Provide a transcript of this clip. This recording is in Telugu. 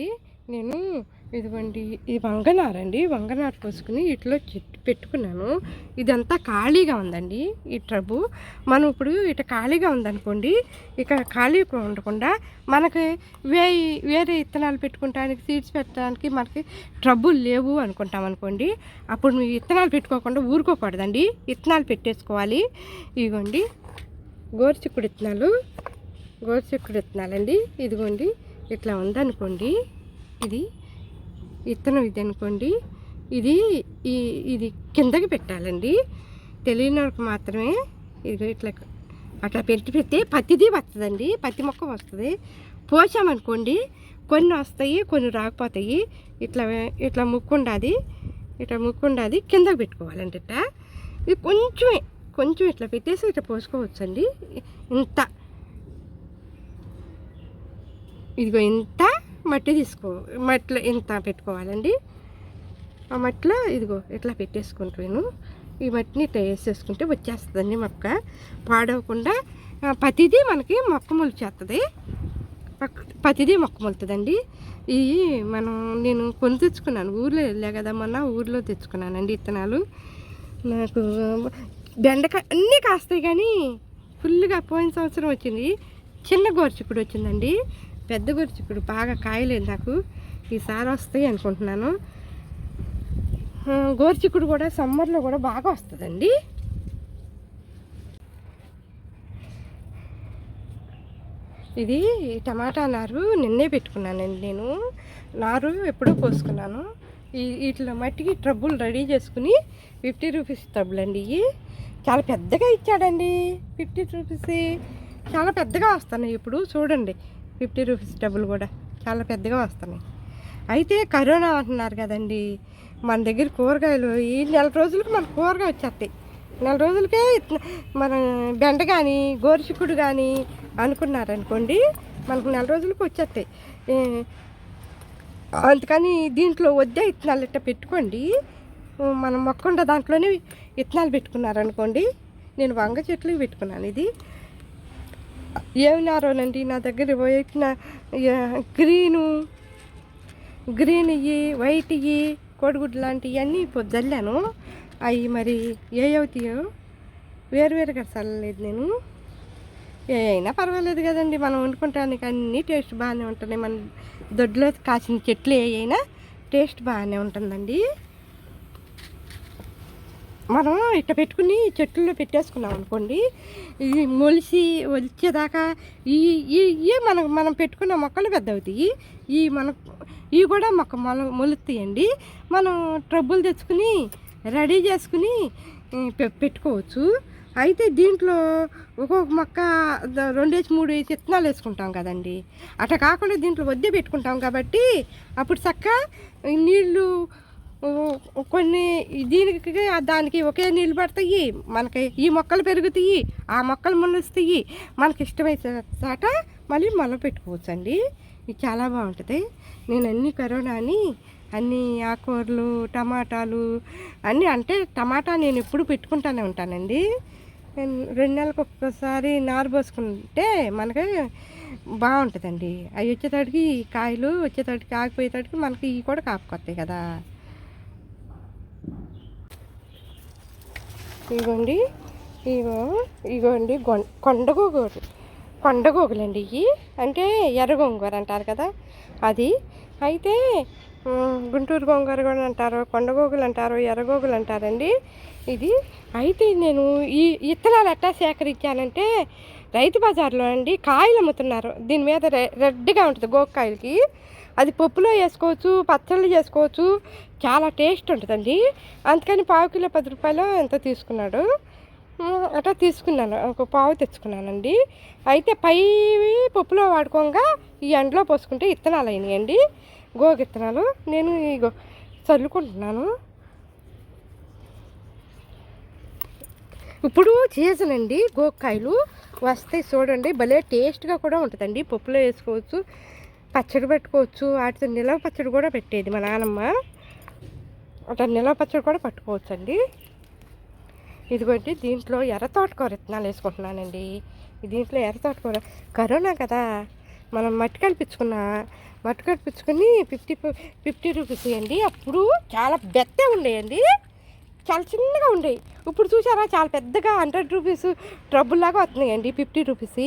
అండి. నేను ఇదిగోండి ఇది వంగనారండి వంగనారు పోసుకుని ఇట్లో చెట్టు పెట్టుకున్నాను. ఇదంతా ఖాళీగా ఉందండి ఈ ట్రబు. మనం ఇప్పుడు ఇట ఖాళీగా ఉందనుకోండి ఇక ఖాళీగా ఉండకుండా మనకి వే వేరే ఇత్తనాలు పెట్టుకుంటానికి సీడ్స్ పెట్టడానికి మనకి ట్రబుల్ లేవు అనుకుంటాం అనుకోండి అప్పుడు మీ ఇత్తనాలు పెట్టుకోకుండా ఊరుకోకూడదండి. ఇత్తనాలు పెట్టేసుకోవాలి. ఇదిగోండి గోరుచిక్కుడు ఇత్తనాలు గోరుచిక్కుడు విత్తనాలండి ఇదిగోండి ఇట్లా ఉందనుకోండి ఇది విత్తనం ఇది అనుకోండి ఇది ఈ ఇది కిందకి పెట్టాలండి. తెలియని వాళ్ళకి మాత్రమే ఇది ఇట్లా అట్లా పెట్టి పెడితే పత్తిది వస్తుందండి పత్తి మొక్క వస్తుంది పోసామనుకోండి కొన్ని వస్తాయి కొన్ని రాకపోతాయి. ఇట్లా ఇట్లా ముక్కుండాది ఇట్లా ముక్కుండాది కిందకి పెట్టుకోవాలండి ఇట్లా ఇది కొంచెమే కొంచెం ఇట్లా పెట్టేసి ఇట్లా పోసుకోవచ్చండి. ఇంత ఇదిగో ఇంత మట్టి తీసుకో మట్టిలో ఇంత పెట్టుకోవాలండి. ఆ మట్టిలో ఇదిగో ఇట్లా పెట్టేసుకుంటాను ఈ మట్టిని ఇట్లా వేసేసుకుంటే వచ్చేస్తుందండి మొక్క. పాడవకుండా ప్రతిదీ మనకి మొక్క మొలిచేస్తుంది ప్రతిదీ మొక్క మొలుతుందండి. ఇవి మనం నేను కొని తెచ్చుకున్నాను. ఊర్లో వెళ్ళా కదా మొన్న ఊర్లో తెచ్చుకున్నానండి విత్తనాలు నాకు బెండకాయ అన్నీ కాస్తాయి కానీ ఫుల్గా పోయిన సంవత్సరం వచ్చింది. చిన్న గోరుచిక్కుడు వచ్చిందండి. పెద్ద గోరుచిక్కుడు బాగా కాయలేదు నాకు. ఈసారి వస్తాయి అనుకుంటున్నాను. ఆ, కూడా సమ్మర్లో కూడా బాగా వస్తుందండి. ఇది టమాటా నారు నిన్నే పెట్టుకున్నానండి నేను. నారు ఎప్పుడో పోసుకున్నాను. ఈ వీటిలో మట్టికి ట్రబుల్ రెడీ చేసుకుని ఫిఫ్టీ రూపీస్ ట్రబుల్ అండి ఇవి. చాలా పెద్దగా ఇచ్చాడండి ఫిఫ్టీ రూపీస్. చాలా పెద్దగా వస్తున్నాయి ఇప్పుడు. చూడండి. ఫిఫ్టీ రూపీస్ డబ్బులు కూడా. చాలా పెద్దగా వస్తున్నాయి. అయితే కరోనా అంటున్నారు కదండి. మన దగ్గర కూరగాయలు ఈ నెల రోజులకు మన కూరగాయ వచ్చేస్తాయి. నెల రోజులకే మన బెండ కానీ గోరుచిక్కుడు కానీ అనుకున్నారనుకోండి మనకు నెల రోజులకు వచ్చేస్తాయి. అందుకని దీంట్లో వద్దే ఇత్తనాలు ఇట్లా పెట్టుకోండి. మనం మొక్కండ దాంట్లోనే ఇత్తనాలు పెట్టుకున్నారనుకోండి నేను వంగ చెట్లు పెట్టుకున్నాను ఇది. ఏమి నారోనండి? నా దగ్గర వైట్ నా గ్రీను గ్రీన్ ఇవి వైట్ ఇవి కోడిగుడ్డు లాంటివి అన్నీ ఇప్పుడు చల్లాను అవి మరి ఏ అవుతాయో వేరు వేరుగా చల్లలేదు నేను. ఏ అయినా పర్వాలేదు కదండి మనం వండుకుంటానికి అన్నీ టేస్ట్ బాగానే ఉంటున్నాయి. మన దొడ్లో కాసిన చెట్లు ఏ అయినా టేస్ట్ బాగానే ఉంటుందండి. మనం ఇట్ట పెట్టుకుని చెట్లలో పెట్టేసుకున్నాం అనుకోండి ఈ మొలిసి వచ్చేదాకా ఈ ఈ మనం మనం పెట్టుకున్న మొక్కలు పెద్ద అవుతాయి ఈ మన ఇవి కూడా మొక్క మొల మొలుస్తాయండి మనం ట్రబ్బులు తెచ్చుకుని రెడీ చేసుకుని పె- పెట్టుకోవచ్చు. అయితే దీంట్లో ఒక్కొక్క మొక్క రెండేసి మూడు వేసి విత్తనాలు వేసుకుంటాం కదండి. అట్లా కాకుండా దీంట్లో వద్దే పెట్టుకుంటాం కాబట్టి అప్పుడు చక్క నీళ్ళు కొన్ని దీనికి దానికి ఒకే నీళ్ళు పడతాయి. మనకి ఈ మొక్కలు పెరుగుతాయి. ఆ మొక్కలు మొలుస్తాయి మనకి ఇష్టమైతే చాట మళ్ళీ మొల పెట్టుకోవచ్చండి. ఇది చాలా బాగుంటుంది. నేను అన్ని కరోనా అని అన్ని ఆకుకూరలు టమాటాలు అన్నీ అంటే టమాటా నేను ఎప్పుడు పెట్టుకుంటానే ఉంటానండి. రెండు నెలలకు ఒక్కసారి నారు పోసుకుంటే మనకి బాగుంటుందండి. అవి వచ్చేటడికి కాయలు వచ్చేటడికి ఆగిపోయేటడికి మనకి ఇవి కూడా కాపుకొస్తాయి కదా. ఇగోండి ఇగో ఇగోండి గొం కొండగోగులు. కొండగోగులండి ఇవి. అంటే ఎర్ర గోంగూర అంటారు కదా అది. అయితే గుంటూరు గోంగూర కూడా అంటారు కొండగోగులు అంటారు ఎర్రగోగులు అంటారండి. ఇది అయితే నేను ఈ విత్తనాలు ఎట్లా సేకరించానంటే రైతు బజార్లో అండి కాయలు అమ్ముతున్నారు. దీని మీద రె- రెడ్గా ఉంటుంది గోకాయలకి అది పప్పులో వేసుకోవచ్చు పచ్చళ్ళు చేసుకోవచ్చు. చాలా టేస్ట్ ఉంటుందండి. అందుకని పావు కిలో పది రూపాయలు ఎంత తీసుకున్నాడు? అట్లా తీసుకున్నాను. ఒక పావు తెచ్చుకున్నానండి. అయితే పై పప్పులో వాడుకోగా ఈ ఎండలో పోసుకుంటే ఇత్తనాలు అయినాయండి. గోగు ఇత్తనాలు నేను ఇగో చల్లుకుంటున్నాను. ఇప్పుడు సీజన్ అండి గోకాయలు వస్తాయి చూడండి. భలే టేస్ట్గా కూడా ఉంటుందండి. పప్పులో వేసుకోవచ్చు. పచ్చడి పెట్టుకోవచ్చు. వాటితో నిలవ పచ్చడి కూడా పెట్టేది మా నాన్నమ్మ అట్లా నిలవ పచ్చడి కూడా పట్టుకోవచ్చు అండి ఇదిగోండి దీంట్లో ఎర్ర తోటకూర విత్తనాలు వేసుకుంటున్నానండి. దీంట్లో ఎర్ర తోటకూర కరోనా కదా మనం మట్టి కలిపించుకున్న మట్టి కల్పించుకొని ఫిఫ్టీ ఫిఫ్టీ రూపీస్ అండి అప్పుడు చాలా బెత్తే ఉండేయండి. చాలా చిన్నగా ఉండేవి ఇప్పుడు చూసారా చాలా పెద్దగా హండ్రెడ్ రూపీస్ ట్రబుల్ లాగా వస్తున్నాయండి ఫిఫ్టీ రూపీస్.